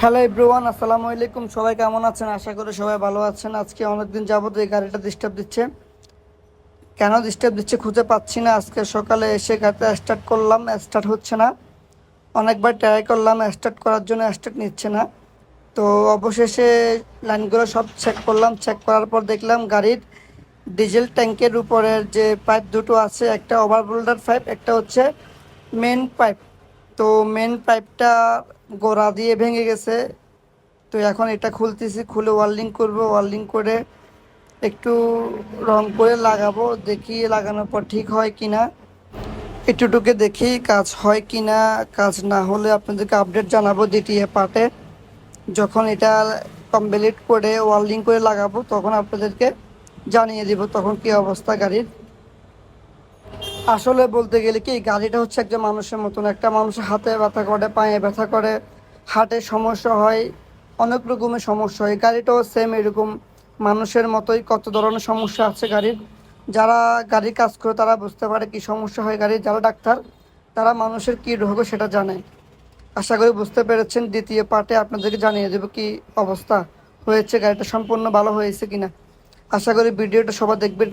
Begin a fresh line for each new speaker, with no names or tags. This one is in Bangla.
হ্যালো এভরিওয়ান আসসালামু আলাইকুম। সবাই কেমন আছেন? আশা করি সবাই ভালো আছেন। আজকে অনেকদিন যাবত এই গাড়িটা ডিস্টার্ব দিচ্ছে। কেন ডিস্টার্ব দিচ্ছে খুঁজে পাচ্ছি না। আজকে সকালে এসে গাড়িটা স্টার্ট করলাম স্টার্ট হচ্ছে না। অনেকবার ট্রাই করলাম স্টার্ট করার জন্য স্টার্ট নিচ্ছে না। তো অবশেষে লাইনগুলো সব চেক করলাম। চেক করার পর দেখলাম গাড়ির ডিজেল ট্যাঙ্কের উপরের যে পাইপ দুটো আছে, একটা ওভারবোল্ডার পাইপ একটা হচ্ছে মেন পাইপ তো মেন পাইপটা গোড়া দিয়ে ভেঙে গেছে। তো এখন এটা খুলতেছি, খুলে ওয়ার্লিং করব ওয়ার্লিং করে একটু রং করে লাগাবো, দেখি লাগানোর পর ঠিক হয় কি না একটুটুকে দেখি কাজ হয় কি না কাজ না হলে আপনাদেরকে আপডেট জানাব দ্বিতীয় পার্টে। যখন এটা কমপ্লিট করে ওয়ার্লিং করে লাগাবো, তখন আপনাদেরকে জানিয়ে দিব তখন কি অবস্থা গাড়ির। আসলে বলতে গেলে কি, গাড়িটা হচ্ছে একজন মানুষের মতন। একটা মানুষের হাতে ব্যথা করে, পায়ে ব্যথা করে হার্টের সমস্যা হয়, অনেক রকমের সমস্যা হয়। গাড়িটাও সেম এরকম। মানুষের মতোই কত ধরনের সমস্যা আছে গাড়ির। যারা গাড়ির কাজ করে, তারা বুঝতে পারে কি সমস্যা হয় গাড়ির। যারা ডাক্তার, তারা মানুষের কী রোগ সেটা জানে। আশা করি বুঝতে পেরেছেন। দ্বিতীয় পার্টে আপনাদেরকে জানিয়ে দেবো কি অবস্থা হয়েছে, গাড়িটা সম্পূর্ণ ভালো হয়েছে কিনা। আশা করি ভিডিওটা সবাই দেখবেন।